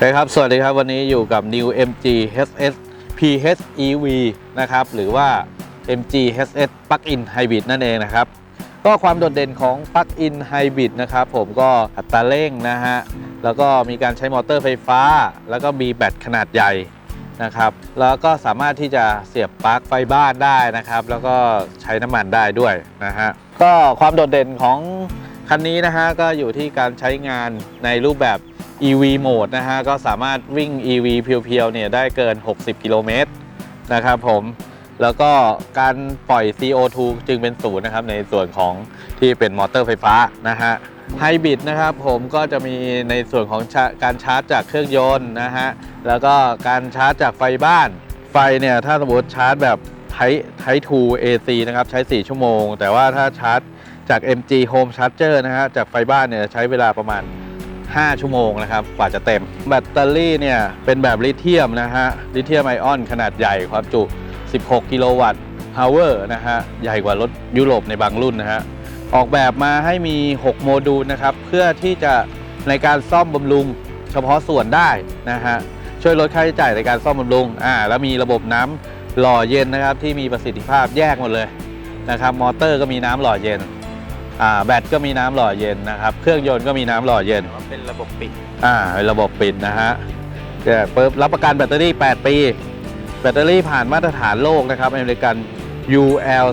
ครับ สวัสดีครับ วันนี้อยู่กับ New MG HS PHEV นะครับ หรือว่า MG HS Plug-in Hybrid นั่นเองนะครับ ก็ความโดดเด่นของ Plug-in Hybrid นะครับ ผมก็อัตราเร่งนะฮะ แล้วก็มีการใช้มอเตอร์ไฟฟ้า แล้วก็มีแบตขนาดใหญ่นะครับ แล้วก็สามารถที่จะเสียบปลั๊กไฟบ้านได้นะครับ แล้วก็ใช้น้ำมันได้ด้วยนะฮะ ก็ความโดดเด่นของคันนี้นะฮะก็อยู่ที่การใช้งานในรูปแบบ EV Mode นะฮะก็สามารถวิ่ง EV เพียวๆเนี่ยได้เกิน 60 กิโลเมตรนะครับผมแล้วก็การปล่อย CO2 จึงเป็นศูนย์นะครับในส่วนของที่เป็นมอเตอร์ไฟฟ้านะฮะไฮบริดนะครับผมก็จะมีในส่วนของาการชาร์จจากเครื่องยนต์นะฮะแล้วก็การชาร์จจากไฟบ้าน ไฟเนี่ยถ้าสมมติชาร์จแบบไทไท2 AC นะครับใช้ 4 ชั่วโมง แต่ว่าถ้าชาร์จจาก MG Home Charger นะฮะจากไฟบ้านเนี่ยใช้เวลาประมาณ 5 ชั่วโมงนะครับ กว่าจะเต็ม แบตเตอรี่เนี่ยเป็นแบบลิเธียมนะฮะ ลิเธียมไอออนขนาดใหญ่ความจุ 16 กิโลวัตต์ฮาวเวอร์นะฮะ ใหญ่กว่ารถยุโรปในบางรุ่นนะฮะ ออกแบบมาให้มี 6 โมดูลนะครับ เพื่อที่จะในการซ่อมบำรุงเฉพาะส่วนได้นะฮะ ช่วยลดค่าใช้จ่ายในการซ่อมบำรุง อ่า แล้วมีระบบน้ำหล่อเย็นนะครับที่มีประสิทธิภาพแยกหมดเลยนะครับ มอเตอร์ก็มีน้ำหล่อเย็น อ่าแบตก็มีน้ำหล่อเย็นนะครับ เครื่องยนต์ก็มีน้ำหล่อเย็นแต่ว่าเป็นระบบปิด อ่าเป็นระบบปิดนะฮะแต่ปุ๊บรับประกันแบตเตอรี่ 8 ปี แบตเตอรี่ผ่านมาตรฐานโลกนะครับอเมริกัน UL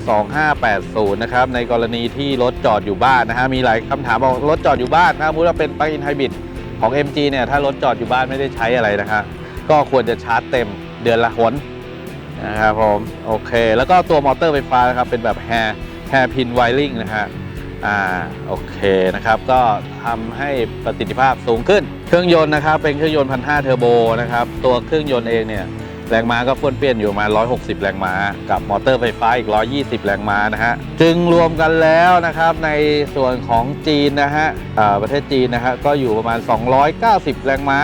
2580นะครับในกรณีที่รถจอดอยู่บ้านนะฮะมีหลายคำถามบอกรถจอดอยู่บ้านนะสมมุติว่าเป็นปลั๊กอินไฮบริดของ MG เนี่ยถ้ารถจอดอยู่บ้านไม่ได้ใช้อะไรนะฮะก็ควรจะชาร์จเต็มเดือนละหนนะครับผมโอเค แล้วก็ตัวมอเตอร์ไฟฟ้านะครับเป็นแบบแฮร์แฮร์พินไวริงนะฮะ อ่าโอเคนะครับก็ทำให้ประสิทธิภาพสูงขึ้น เครื่องยนต์นะครับเป็นเครื่องยนต์พันห้าเทอร์โบนะครับตัวเครื่องยนต์เองเนี่ยแรงม้าก็ป้วนเปี้ยนอยู่มา 160 แรงม้า กับมอเตอร์ไฟฟ้าอีก 120 แรงม้านะฮะ จึงรวมกันแล้วนะครับในส่วนของจีนนะฮะประเทศจีนนะฮะก็อยู่ประมาณ 290 แรงม้า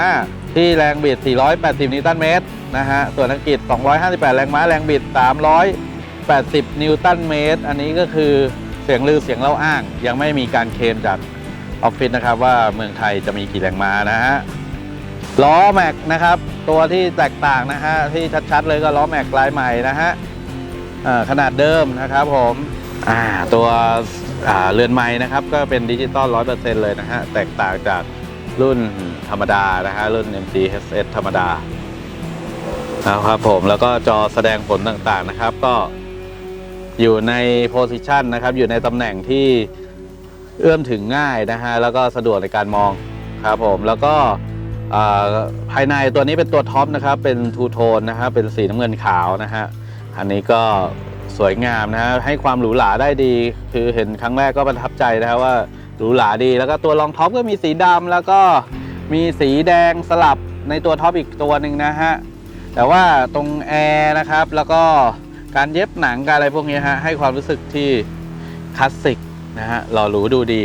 ที่แรงบิด 480 นิวตันเมตรนะฮะ ส่วนอังกฤษ 258 แรงม้า แรงบิด 380 นิวตันเมตร อันนี้ก็คือ เสียงลือเสียงเล่าอ้าง ยังไม่มีการเคลมจากออฟฟิศนะครับว่าเมืองไทยจะมีกี่แรงม้านะฮะล้อแม็กนะครับ ตัวที่แตกต่างนะฮะที่ชัดๆเลยก็ล้อแม็กลายใหม่นะฮะขนาดเดิมนะครับผมตัวเรือนไม้นะครับก็เป็นดิจิตอล100%เลยนะฮะแตกต่างจากรุ่นธรรมดานะฮะรุ่น MG HS ธรรมดานะครับผมแล้วก็จอแสดงผลต่างๆนะครับ ก็ อยู่ในโพสิชันนะครับ อยู่ในตำแหน่งที่เอื้อมถึงง่ายนะฮะแล้วก็สะดวกในการมองครับผมแล้วก็ภายในตัวนี้เป็นตัวท็อปนะครับ เป็นทูโทนนะฮะเป็นสีน้ำเงินขาวนะฮะอันนี้ก็สวยงามนะฮะให้ความหรูหราได้ดี คือเห็นครั้งแรกก็ประทับใจนะครับว่าหรูหราดีแล้วก็ตัวรองท็อปก็มีสีดำแล้วก็มีสีแดงสลับในตัวท็อปอีกตัวหนึ่งนะฮะแต่ว่าตรงแอร์นะครับแล้วก็ การเย็บหนังการอะไรพวกนี้ฮะให้ความรู้สึกที่คลาสสิกนะฮะหล่อหรูดูดี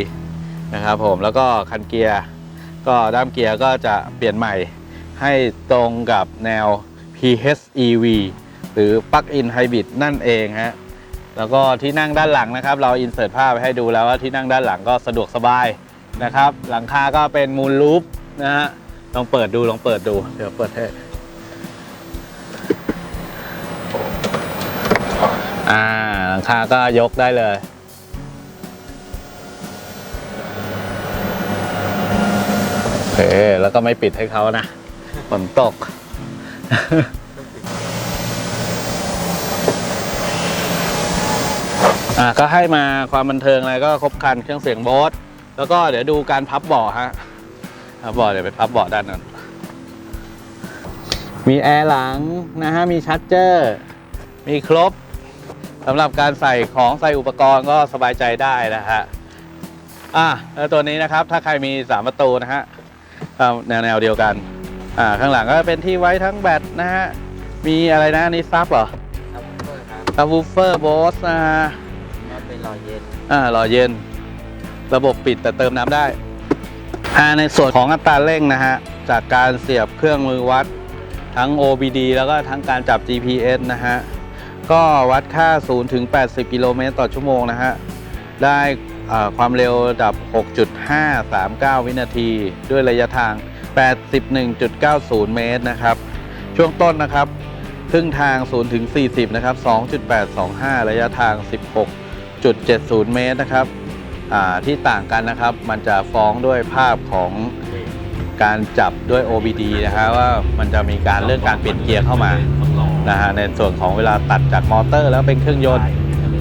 นะครับผมแล้วก็คันเกียร์ก็ด้ามเกียร์ก็จะเปลี่ยนใหม่ให้ตรงกับแนว PHEV หรือ Plug-in Hybrid นั่นเองฮะแล้วก็ที่นั่งด้านหลังนะครับ เราอินเสิร์ตภาพให้ดูแล้วว่าที่นั่งด้านหลังก็สะดวกสบายนะครับ หลังคาก็เป็นมูลลูปนะฮะลองเปิดดูลองเปิดดูเดี๋ยวเปิดให้ คาก็ยกได้เลย โอเค แล้วก็ไม่ปิดให้เขานะฝนตก อ่าก็ให้มาความบันเทิงอะไรก็ครบครันเครื่องเสียงโบสแล้วก็เดี๋ยวดูการพับเบาะฮะพับเบาะเดี๋ยวไปพับเบาะด้านนั้น มีแอร์หลังนะฮะ มีชัตเจอร์ มีครบ สำหรับการใส่ของใส่อุปกรณ์ก็สบายใจได้นะฮะอะแล้วตัวนี้นะครับถ้าใครมี3ประตูนะฮะแนวแนวเดียวกันอ่าข้างหลังก็เป็นที่ไว้ทั้งแบตนะฮะมีอะไรนะนี่ซับเหรอครับเพื่อครับซับวูฟเฟอร์โบสนะฮะก็เป็นรอยเย็นอ่ารอเย็น ระบบปิดแต่เติมน้ำได้อ่าในส่วนของอัตราเร่งนะฮะจากการเสียบเครื่องมือวัดทั้ง OBD แล้วก็ทั้งการจับ GPS นะฮะ ก็วัดค่า 0 ถึง 80 กิโลเมตรต่อชั่วโมงนะฮะ ได้ความเร็วระดับ 6.539 วินาที ด้วยระยะทาง 81.90 เมตรนะครับ ช่วงต้นนะครับ ครึ่งทาง 0 ถึง 40 นะครับ 2.825 ระยะทาง 16.70 เมตรนะครับที่ต่างกันนะครับ มันจะฟ้องด้วยภาพของการจับด้วย OBD นะฮะว่ามันจะมีการเรื่องการเปลี่ยนเกียร์เข้ามา นะฮะในส่วนของเวลาตัดจากมอเตอร์แล้วเป็นเครื่องยนต์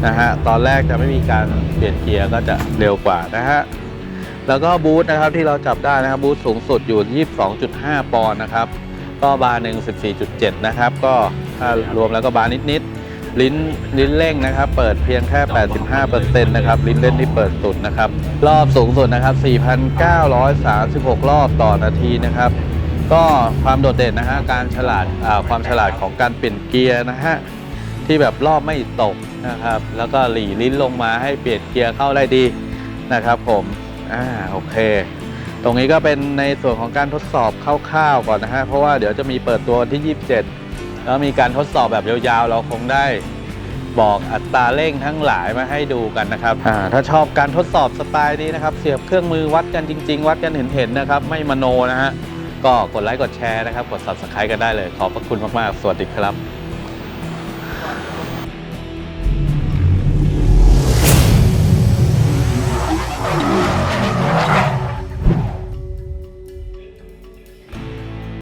นะฮะตอนแรกจะไม่มีการเปลี่ยนเกียร์ก็จะเร็วกว่านะฮะแล้วก็บูธนะครับที่เราจับได้นะครับบูธสูงสุดอยู่ 22.5 ปอนด์นะครับก็บาร์หนึ่ง14.7 นะครับ ก็ถ้ารวมแล้วก็บาร์นิดๆลิ้นลิ้นเร่งนะครับ เปิดเพียงแค่ 85%นะครับลิ้นเล่นที่เปิดสุดนะครับ รอบสูงสุดนะครับ 4,936 รอบต่อนาทีนะครับ ก็ความโดดเด่นนะฮะการฉลาดความฉลาดของการเปลี่ยนเกียร์นะฮะที่แบบรอบไม่ตกนะครับ แล้วก็หลีลิ้นลงมาให้เปลี่ยนเกียร์เข้าได้ดีนะครับผมอ่าโอเค ตรงนี้ก็เป็นในส่วนของการทดสอบคร่าวๆก่อนนะฮะเพราะว่าเดี๋ยวจะมีเปิดตัวที่ 27 แล้วมีการทดสอบแบบยาวๆ เราคงได้บอกอัตราเร่งทั้งหลายมาให้ดูกันนะครับอ่าถ้าชอบการทดสอบสไตล์นี้นะครับ เสียบเครื่องมือวัดกันจริง ๆ วัดกันเห็นๆนะครับ ไม่มโนนะฮะ ก็กดไลค์กดแชร์นะครับ กด subscribe กันได้เลย ขอบพระคุณมาก ๆ สวัสดีครับ